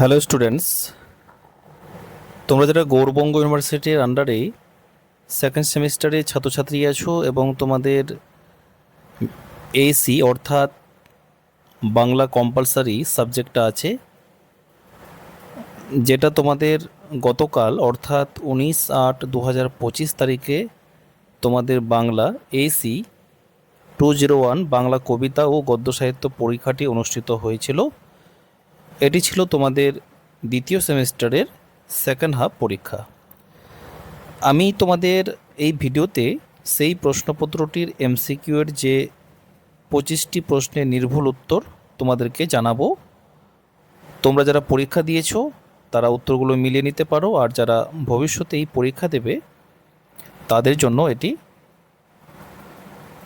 Hello students, তোমরা যারা গৌরবঙ্গ ইউনিভার্সিটির আন্ডারে সেকেন্ড সেমিস্টারে ছাত্রছাত্রী আছো এবং তোমাদের এসি অর্থাৎ বাংলা কম্পালসারি সাবজেক্টটা আছে, যেটা তোমাদের গতকাল অর্থাৎ উনিশ আট দু হাজার পঁচিশ তারিখে তোমাদের Bangla AC two zero one Bangla কবিতা ও গদ্য সাহিত্য পরীক্ষাটি অনুষ্ঠিত হয়েছিল। এটি ছিল তোমাদের দ্বিতীয় সেমিস্টারের সেকেন্ড হাফ পরীক্ষা। আমি তোমাদের এই ভিডিওতে সেই প্রশ্নপত্রটির এমসিকিউ এর যে পঁচিশটি প্রশ্নের নির্ভুল উত্তর তোমাদেরকে জানাব। তোমরা যারা পরীক্ষা দিয়েছ, তারা উত্তরগুলো মিলিয়ে নিতে পারো, আর যারা ভবিষ্যতে এই পরীক্ষা দেবে, তাদের জন্য এটি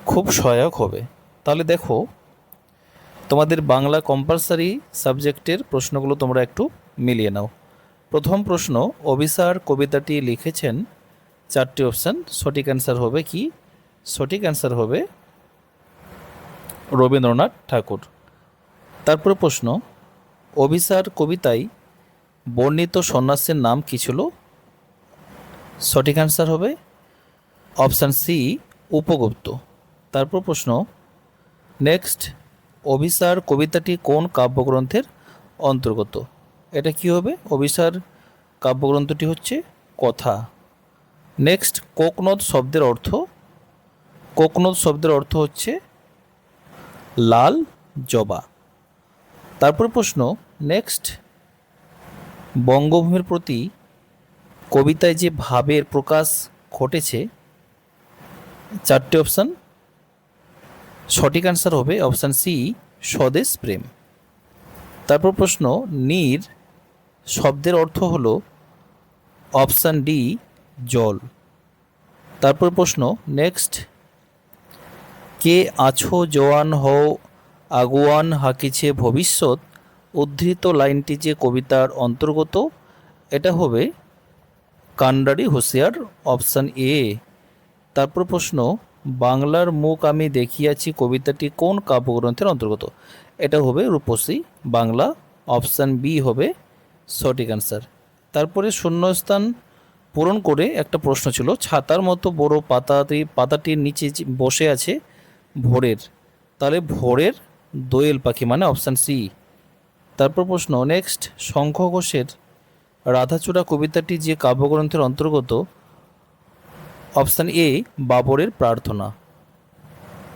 খুব সহায়ক হবে। তাহলে দেখো তোমাদের বাংলা কম্পালসারি সাবজেক্টের প্রশ্নগুলো তোমরা একটু মিলিয়ে নাও। প্রথম প্রশ্ন, অভিসার কবিতাটি লিখেছেন, চারটি অপশান সঠিক অ্যান্সার হবে কি? সঠিক অ্যান্সার হবে রবীন্দ্রনাথ ঠাকুর। তারপরে প্রশ্ন, অভিসার কবিতায় বর্ণিত সন্ন্যাসের নাম কী ছিল? সঠিক অ্যান্সার হবে অপশান সি উপগুপ্ত। তারপর প্রশ্ন নেক্সট অভিসার কবিতাটি কোন কাব্যগ্রন্থের অন্তর্গত? এটা কি হবে? অভিসার কাব্যগ্রন্থটি হচ্ছে কথা। নেক্সট কোকনদ শব্দের অর্থ? কোকনদ শব্দের অর্থ হচ্ছে লাল জবা। তারপর প্রশ্ন নেক্সট বঙ্গভূমির প্রতি কবিতায় যে ভাবের প্রকাশ ঘটেছে, চারটে অপশান সঠিক অ্যান্সার হবে অপশান সি স্বদেশ প্রেম। তারপর প্রশ্ন, নীর শব্দের অর্থ হল অপশান ডি জল। তারপর প্রশ্ন নেক্সট কে আছো জওয়ান হও, আগুয়ান হাকিছে ভবিষ্যৎ, উদ্ধৃত লাইনটি যে কবিতার অন্তর্গত, এটা হবে কান্ডারি হুঁশিয়ার অপশান এ তারপর প্রশ্ন বাংলার মুখ আমি দেখিয়াছি কবিতাটি কোন কাব্যগ্রন্থের অন্তর্গত? এটা হবে রূপসী বাংলা, অপশান বি হবে সঠিক অ্যান্সার। তারপরে শূন্যস্থান পূরণ করে একটা প্রশ্ন ছিল, ছাতার মতো বড় পাতাটি পাতাটির নিচে বসে আছে ভোরের, তাহলে ভোরের দোয়েল পাখি মানে অপশান সি। তারপর প্রশ্ন নেক্সট শঙ্খ ঘোষের রাধাচূড়া কবিতাটি যে কাব্যগ্রন্থের অন্তর্গত অপশান এ, বাবরের প্রার্থনা।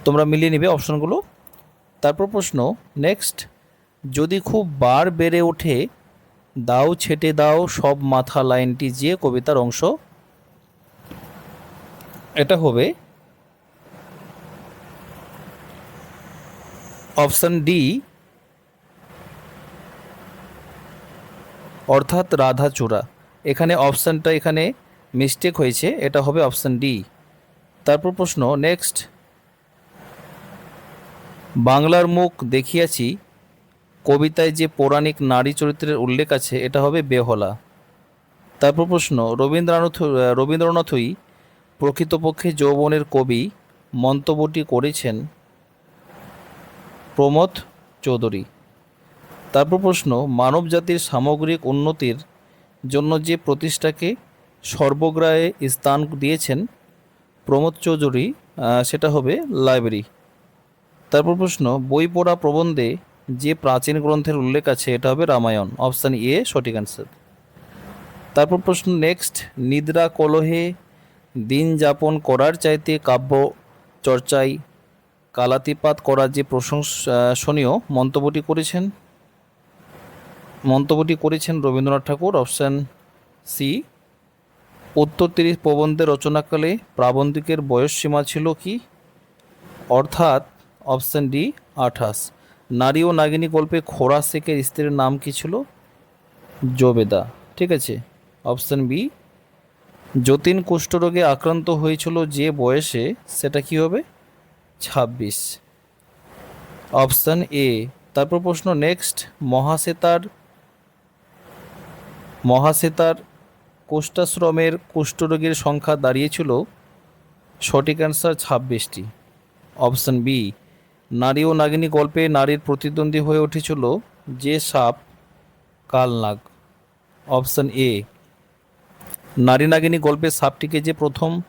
তোমরা মিলিয়ে নিবে অপশানগুলো। তারপর প্রশ্ন নেক্সট যদি খুব বার বেড়ে ওঠে, দাও ছেটে দাও সব মাথা লাইনটি যে কবিতার অংশ। এটা হবে অপশান ডি, অর্থাৎ রাধাচূড়া। এখানে অপশানটা এখানে মিস্টেক হয়েছে, এটা হবে অপশান ডি তারপর প্রশ্ন নেক্সট বাংলার মুখ দেখিয়াছি, কবিতায় যে পৌরাণিক নারী চরিত্রের উল্লেখ আছে, এটা হবে বেহলা। তারপর প্রশ্ন, রবীন্দ্রনাথ, রবীন্দ্রনাথই প্রকৃতপক্ষে যৌবনের কবি, মন্তব্যটি করেছেন প্রমোদ চৌধুরী। তারপর প্রশ্ন মানব জাতির সামগ্রিক উন্নতির জন্য যে প্রতিষ্ঠাকে সর্বগ্রাহে স্থান দিয়েছেন প্রমোদ চৌধুরী সেটা হবে লাইব্রেরি। তারপর প্রশ্ন, বই পড়া প্রবন্ধে যে প্রাচীন গ্রন্থের উল্লেখ আছে, এটা হবে রামায়ণ, অপশান এ, সঠিক অ্যান্সার তারপর প্রশ্ন নেক্সট নিদ্রা কলহে দিন যাপন করার চাইতে কাব্য চর্চায় কালাতিপাত করার যে প্রশংসনীয় মন্তব্যটি করেছেন মন্তব্যটি করেছেন রবীন্দ্রনাথ ঠাকুর, অপশান সি উত্তর তিরিশ প্রবন্ধের রচনাকালে প্রাবন্ধিকের বয়সসীমা ছিল কি? অর্থাৎ অপশান ডি, আঠাশ। নারী ও নাগিনী গল্পে খোরা শেখের স্ত্রীর নাম কি ছিল? জোবেদা। ঠিক আছে? অপশান বি, যতীন কুষ্ঠরোগে আক্রান্ত হয়েছিল যে বয়সে সেটা কি হবে? ছাব্বিশ। অপশান এ, তারপর প্রশ্ন নেক্সট, মহাশ্বেতার মহাশ্বেতার কোষ্ঠাশ্রমের কুষ্ঠরোগীর সংখ্যা দাঁড়িয়েছিল সঠিক অ্যান্সার ছাব্বিশটি। অপশান বি নারী ও নাগিনী গল্পে নারীর প্রতিদ্বন্দ্বী হয়ে উঠেছিল যে সাপ কালনাগ। অপশান এ নারী নাগিনী গল্পের সাপটিকে যে প্রথম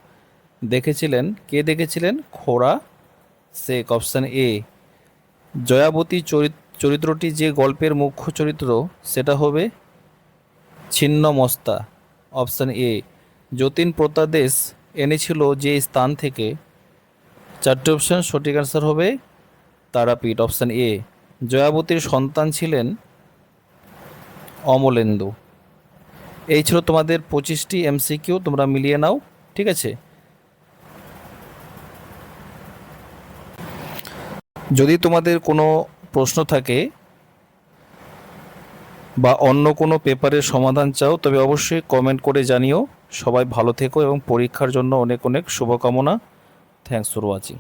দেখেছিলেন, কে দেখেছিলেন? খোড়া শেখ। অপশান এ জয়াবতী চরিত- চরিত্রটি যে গল্পের মুখ্য চরিত্র, সেটা হবে ছিন্ন মস্তা অপশান এ, যতীন প্রত্যাদেশ এনেছিল যে স্থান থেকে। চারটি অপশান সঠিক অ্যান্সার হবে। তারাপীঠ অপশান এ, জয়াবতীর সন্তান ছিলেন অমলেন্দু। এই ছিল তোমাদের পঁচিশটি এমসিকিউ তোমরা মিলিয়ে নাও, ঠিক আছে? যদি তোমাদের কোনো প্রশ্ন থাকে বা অন্য কোনো পেপারের সমাধান চাও, তবে অবশ্যই কমেন্ট করে জানিও। সবাই ভালো থেকো এবং পরীক্ষার জন্য অনেক অনেক শুভকামনা। Thanks for watching